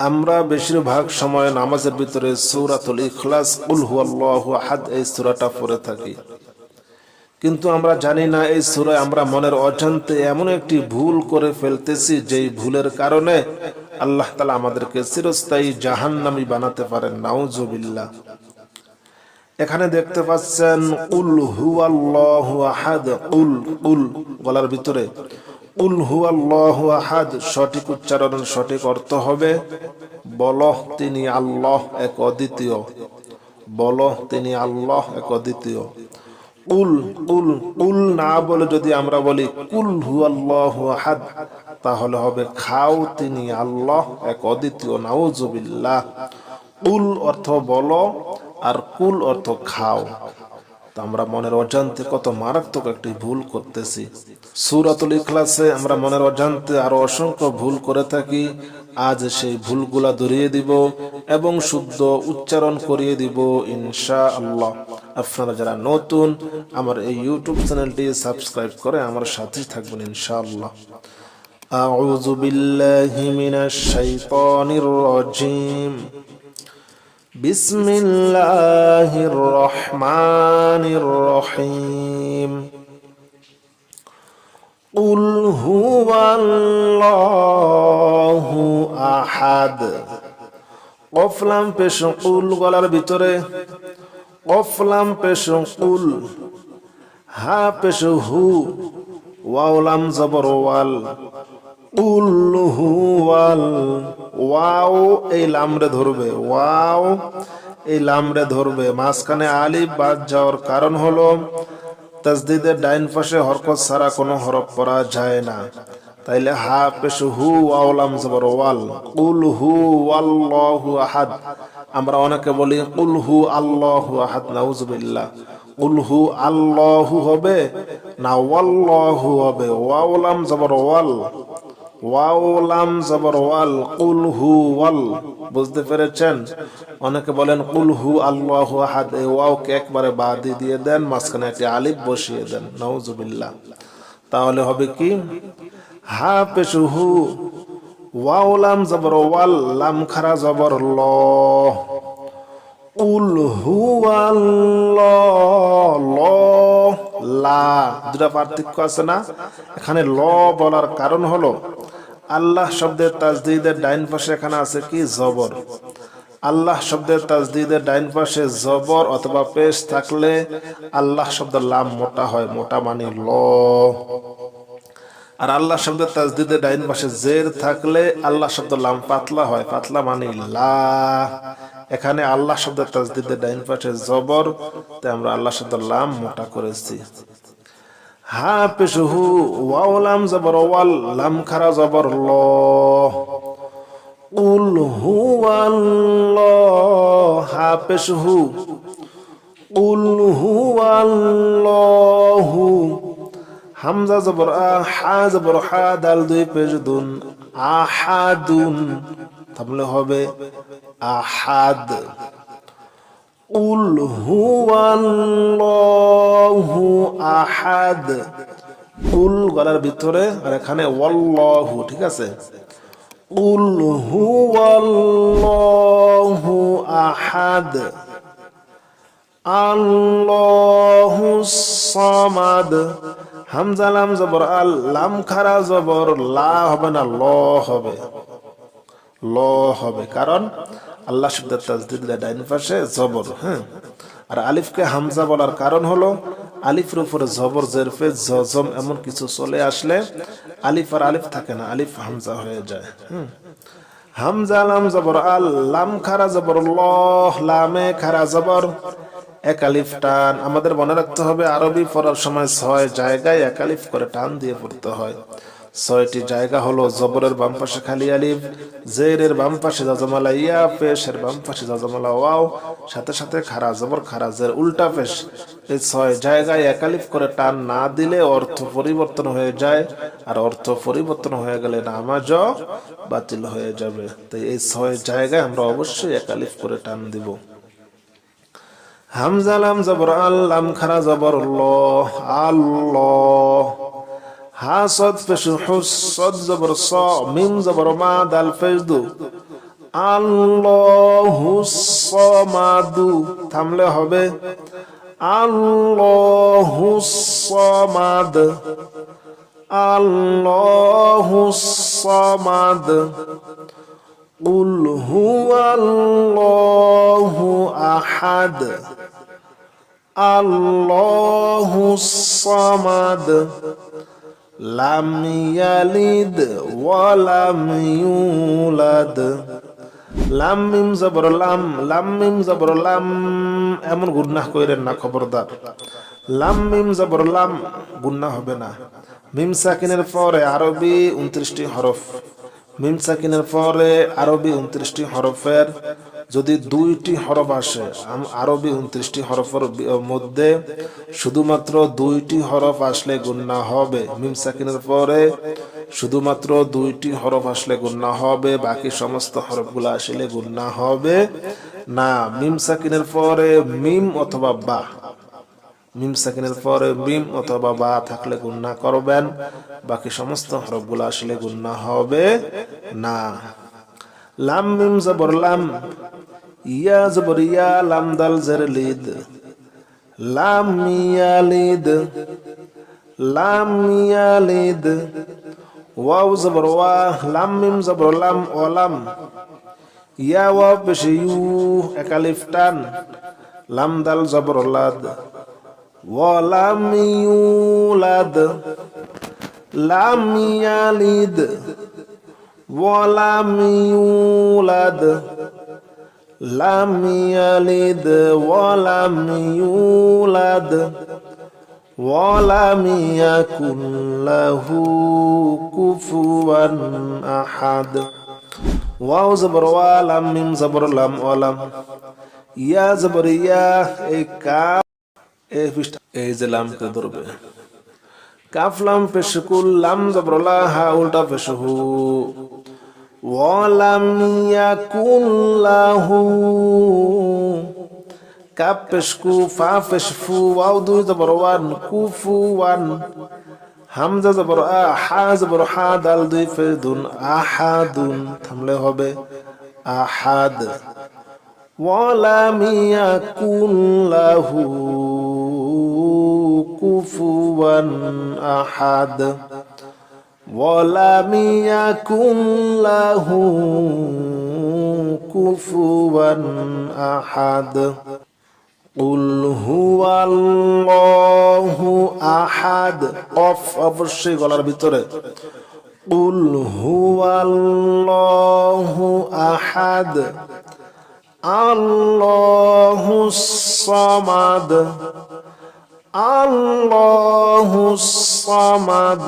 আমরা বেশিরভাগ সময় নামাজের ভিতরে সৌরাতুল ইখলাস উল হুয়াল্লাহু আহাদ, এই সূরাটা পড়ে থাকি। কিন্তু আমরা জানি না এই সূরায় আমরা মনের অজান্তে এমন একটি ভুল করে ফেলতেছি, যেই ভুলের কারণে আল্লাহ তালা আমাদেরকে চিরস্থায়ী জাহান্নামী বানাতে পারেন, নাউজুবিল্লাহ। এখানে দেখতে পাচ্ছেন উল হুয়াল্লাহু আহাদ উল উল গলার ভিতরে। উল হুয়াল্লাহু আহাদ, সঠিক উচ্চারণ সঠিক অর্থ হবে বল তিনি আল্লাহ এক অদ্বিতীয়। বল তিনি আল্লাহ এক অদ্বিতীয়। উল উল উল না বলে যদি আমরা বলি কুল হুয়াল্লাহু আহাদ, তাহলে হবে খাও তিনি আল্লাহ এক অদ্বিতীয়, নাউজুবিল্লাহ। উল অর্থ বলো আর কুল অর্থ খাও। তো আমরা মনের অজান্তে কত মারাত্মক একটি ভুল করতেছি সুরাতুল ইখলাসে আমরা মনের অজান্তে আরো অসংখ্য ভুল করে থাকি আজ সেই ভুলগুলা ধরিয়ে দিব এবং শুদ্ধ উচ্চারণ করিয়ে দিব ইনশা আল্লাহ আপনারা যারা নতুন আমার এই ইউটিউব চ্যানেলটি সাবস্ক্রাইব করে আমার সাথে থাকবেন ইনশাআল্লাহ أعوذ بالله من الشيطان الرجيم بسم الله الرحمن الرحيم قل هو الله أحد কফলাম পেশ কুল গলার ভিতরে কফলাম পেশ কুল হা পেশ হু ওয়াওলাম জবর ওয়াল উল এই ধরবে এই ধরবে। মাঝখানে যাওয়ার কারণ হলো, তাজদিদের ডাইন পাশে হরকত ছাড়া কোনো হরফ পড়া যায় না। তাইলে হা পেশ হু ওয়াওলাম জবর, ওয়াল। কুল হু আল্লাহু আহাদ। আমরা অনেকে বলি কুল হু আল্লাহু আহাদ, নাউজুবিল্লাহ। কুল হু আল্লাহু হবে, না ওয়াল্লাহু হবে ওয়াওলাম জবর, ওয়াল। ওয়াওলাম জবর, ওয়াল ওয়াল। বুঝতে পেরেছেন? অনেকে বলেন, কুল, হু, আল্লাহু এই ওয়াওকে একবারে বাদি দিয়ে দেন, মাঝখানে একটি আলিফ বসিয়ে দেন। নাউজুবিল্লাহ। তাহলে হবে কি? হা, পেশু, হু। ওয়াওলাম জবর, ওয়াল। লাম, খারা, জবর, ল। উল হু ল। লা। দুটা পার্থক্য আছে না? এখানে ল বলার কারণ হলো আল্লাহ শব্দের তাজদিদের ডাইন পাশে এখানে আছে কি? জবর। আল্লাহ শব্দের তাজদিদের ডাইন পাশে জবর অথবা পেশ থাকলে আল্লাহ শব্দের লাম মোটা হয়। মোটা মানে ল। আর আল্লাহ শব্দের তাজদিদের ডাইন পাশে জের থাকলে আল্লাহ শব্দ লাম পাতলা হয়। পাতলা মানে লা। এখানে আল্লাহ শব্দের তাজদিদের ডাইন পাশে জবর, তাই আমরা আল্লাহ শব্দ লাম মোটা করেছি। হা, ওয়াও, লাম, জবর, ওয়াল, লাম, খারা, জবর, ল। উল, হু হা পেশুহু উল হু। হামজা, জবর, আ, হা, জবর, হা, দাল, দুই, পেশ, দুন, আহাদুন। তাহলে হবে আহাদ। উল হুয়াল্লাহু আহাদ উল গলার ভিতরে আর এখানে ওয়াল্লাহু, ঠিক আছে? উল হুয়াল্লাহু আহাদ আল্লাহু সামাদ। হামজা, লাম, জবর, আল, লাম, খারা, জবর, লা হবে না, ল হবে। ল হবে, কারণ আল্লাহ শব্দের তাজদিদ ডাইন পাশে জবর হ্যাঁ। আর আলিফকে হামজা বলার কারণ হলো, আলিফের উপরে জবর, জেরফে, জজম এমন কিছু চলে আসলে আলিফ আর আলিফ থাকে না, আলিফ হামজা হয়ে যায়, হুম। হামজা, লাম, জবর, আল, লাম, খারা, জবর ল লামে, খারা, জবর। এক আলিফ টান, আমাদের মনে রাখতে হবে আরবি পড়ার সময় ছয় জায়গায় এক আলিফ করে টান দিয়ে পড়তে হয়। ছয়টি জায়গা হলো জবরের বাম পাশে খালি আলিফ, জেরের বাম পাশে জজমালা ইয়া পেশের বাম পাশে জজমালা ওয়াও, সাথে সাথে খারা জবর, খারা জের উল্টা পেশ এই ছয় জায়গায় একালিফ করে টান না দিলে অর্থ পরিবর্তন হয়ে যায়, আর অর্থ পরিবর্তন হয়ে গেলে নামাজ বাতিল হয়ে যাবে। তাই এই ছয় জায়গায় আমরা অবশ্যই একালিফ করে টান দিব। হামজা লাম জবর আল্লাম খারা জবর আল্লাহ। হা সদ পেশু হুস সদ জবর স মিম জবর মা দাল ফেজদু আল্লাহু সমাদু থামলে হবে আল্লাহু সমাদ আল্লাহু সমাদ قل هو الله أحد الله الصمد লাম ইয়ালিদ ওয়ালাম ইউলাদ। লাম মিম জবরলাম লাম মিম জবরলাম এমন গুন্না কইরেন না খবরদার। লাম মিম জবরলাম গুন্না হবে না। মিম সাকিনের পরে আরবি উনত্রিশটি হরফ। মিম সাকিনের পরে আরবি উনত্রিশটি হরফের যদি দুইটি হরফ আসে আরবি উনত্রিশটি হরফের মধ্যে শুধুমাত্র দুইটি হরফ আসলে গুন্না হবে। মিম সাকিনের পরে শুধুমাত্র দুইটি হরফ আসলে গুন্না হবে, বাকি সমস্ত হরফগুলো আসলে গুন্না হবে। না, মিম সাকিনের পরে মিম অথবা বা। মিম পরে মিম অথবা বা থাকলে গুন্না করবেন, বাকি সমস্ত হরফগুলো আসলে গুন্না হবে। না। লাম মিম জবর লাম ইয়া জবর ইয়া লাম দাল জের লিদ। লাম ইয়ালিদ লাম ইয়ালিদ ওয়াও জবর ওয়া, লাম মিম জবর লাম ওলাম ইয়া ওয়া পেশে ইউ একালিফ টান। লাম দাল জবর লাদ। ওয়ালাম ইউলাদ লাম ইয়ালিদ ওয়ালাম ইউলাদ লাম ইয়ালিদ, ওয়ালাম ইউলাদ, ওয়ালাম ইয়াকুন লাহু কুফুয়ান আহাদ। ওয়াও জবর ওয়া লাম মিম জবর, লাম ইয়া জবর, ইয়া কাফ এই পৃষ্ঠা, এই যে লামকে ধরবে। কাফ জবরলা হা, উল্টা পেশু ওয়ালাম ইয়াকুন লাহু কাপ পেশকু ফা পেশফু ওয়াও দুই জবর ওয়ান কুফু ওয়ান হামজা জবর আ হা জবর হা দাল দুই ফেদুন আহাদুন থামলে হবে আহাদ ولم يكن له كفوا أحد ولم يكن له كفوا أحد قل هو الله أحد অফ অবশ্যই গলার ভিতরে قل هو الله أحد الله الصمد الله الصمد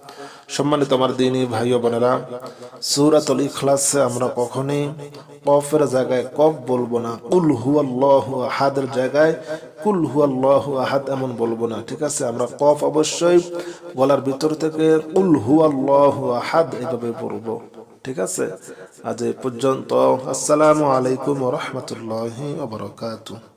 সম্মানিত আমার দিনী ভাই বোনেরা, সূরাতুল ইখলাসে আমরা কখনোই কফের জায়গায় কফ বলব না, কুল হুয়াল্লাহু আহাদের জায়গায় কুল হুয়াল্লাহু আহাদ এমন বলব না, ঠিক আছে? আমরা কফ অবশ্যই গলার ভিতর থেকে কুল হুয়াল্লাহু আহাদ এভাবে বলব ঠিক আছে? আজ এই পর্যন্ত, আসসালামু আলাইকুম রাহমাতুল্লাহি ওয়া বারাকাতুহু।